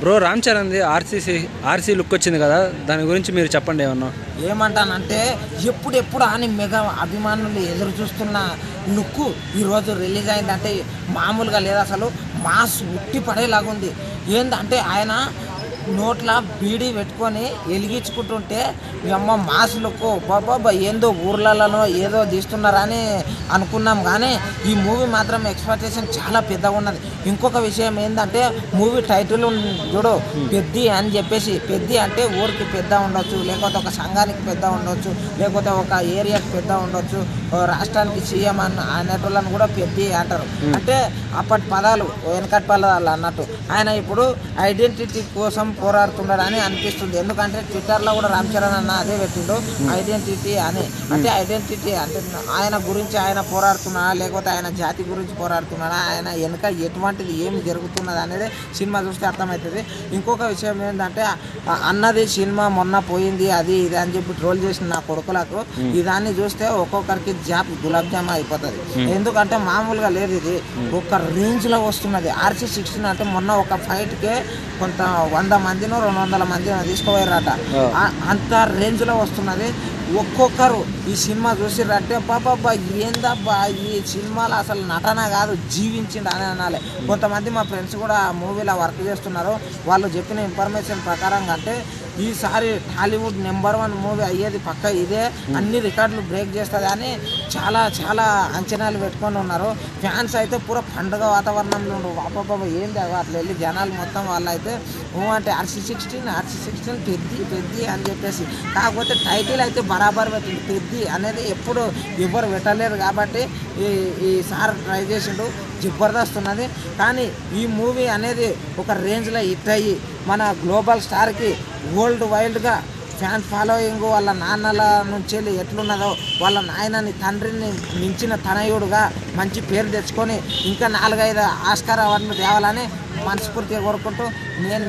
Bro Ram చరణ్ది RCC RC look వచ్చింది కదా దాని గురించి మీరు చెప్పండి ఏమన్నా. ఏమంటానంటే ఎప్పుడు ఎప్పుడు అని మెగా అభిమానులు ఎదురు చూస్తున్న లుక్ ఈరోజు రిలీజ్ అయిందంటే మామూలుగా లేదు అసలు. మాస్ ఉట్టి పడేలాగుంది. ఏంటంటే ఆయన నోట్ల బీడీ పెట్టుకొని వెలిగించుకుంటుంటే అమ్మ మాస్ లుక్ బాబా ఏందో ఊర్లలోనో ఏదో తీస్తున్నారని అనుకున్నాం కానీ ఈ మూవీ మాత్రం ఎక్స్పెక్టేషన్ చాలా పెద్దగా ఉన్నది. ఇంకొక విషయం ఏంటంటే మూవీ టైటిల్ చూడు పెద్ది అని చెప్పేసి పెద్ది అంటే ఊరికి పెద్ద ఉండొచ్చు లేకపోతే ఒక సంఘానికి పెద్ద ఉండొచ్చు లేకపోతే ఒక ఏరియాకి పెద్ద ఉండొచ్చు రాష్ట్రానికి సీఎం అన్న అనేటోళ్ళని కూడా పెద్ది అంటారు. అంటే అప్పటి పదాలు వెనకటి పదాలు అన్నట్టు. ఆయన ఇప్పుడు ఐడెంటిటీ కోసం పోరాడుతున్నాడని అనిపిస్తుంది. ఎందుకంటే ట్విట్టర్లో కూడా రామ్ చరణ్ అన్న అదే పెట్టిండు. ఐడెంటిటీ అని. అంటే ఐడెంటిటీ అంటే ఆయన గురించి ఆయన పోరాడుతున్నాడా లేకపోతే ఆయన జాతి గురించి పోరాడుతున్నాడా ఆయన వెనుక ఎటువంటిది ఏం జరుగుతున్నది అనేది సినిమా చూస్తే అర్థమవుతుంది. ఇంకొక విషయం ఏంటంటే అన్నది సినిమా మొన్న పోయింది అది ఇది అని చెప్పి ట్రోల్ చేసిన నా కొడుకులకు. ఈ దాన్ని చూస్తే ఒక్కొక్కరికి జాబ్ గులాబ్ జామ్ అయిపోతుంది. ఎందుకంటే మామూలుగా లేదు ఇది. ఒక రేంజ్లో వస్తున్నది ఆర్సీ సిక్స్టీన్ అంటే మొన్న ఒక ఫైట్ కే కొంత వంద మందినో రెండు వందల మందినో తీసుకుపోయారట అంత రేంజ్లో వస్తున్నది. ఒక్కొక్కరు ఈ సినిమా చూసిర్రంటే బాబా ఏందబ్బా ఈ సినిమాలో అసలు నటన కాదు జీవించిండు అని అనాలి. కొంతమంది మా ఫ్రెండ్స్ కూడా ఆ మూవీలో వర్క్ చేస్తున్నారు. వాళ్ళు చెప్పిన ఇన్ఫర్మేషన్ ప్రకారంగా అంటే ఈసారి టాలీవుడ్ నెంబర్ వన్ మూవీ అయ్యేది పక్క ఇదే. అన్ని రికార్డులు బ్రేక్ చేస్తుంది అని చాలా చాలా అంచనాలు పెట్టుకొని ఉన్నారు. ఫ్యాన్స్ అయితే పూర పండుగ వాతావరణంలో ఉండు. బాబా ఏంది అవి అట్లా వెళ్ళి జనాలు మొత్తం వాళ్ళు అయితే ఓ అంటే RC sixteen RC sixteen Peddi Peddi అని చెప్పేసి. కాకపోతే టైటిల్ అయితే బరాబర్ పెట్టింది పెద్ది అనేది ఎప్పుడు ఎవరు పెట్టలేరు కాబట్టి ఈ ఈ సార్ ట్రై చేసిండు. జబర్దస్త్ ఉన్నది. కానీ ఈ మూవీ అనేది ఒక రేంజ్లో హిట్ అయ్యి మన గ్లోబల్ స్టార్కి వరల్డ్ వైల్డ్గా ఫ్యాన్ ఫాలోయింగ్ వాళ్ళ నాన్నల నుంచి వెళ్ళి ఎట్లున్నదో వాళ్ళ నాయనని తండ్రిని మించిన తనయుడుగా మంచి పేరు తెచ్చుకొని ఇంకా నాలుగైదు ఆస్కార్ అవార్డులు తేవాలని మనస్ఫూర్తిగా కోరుకుంటూ నేను మీ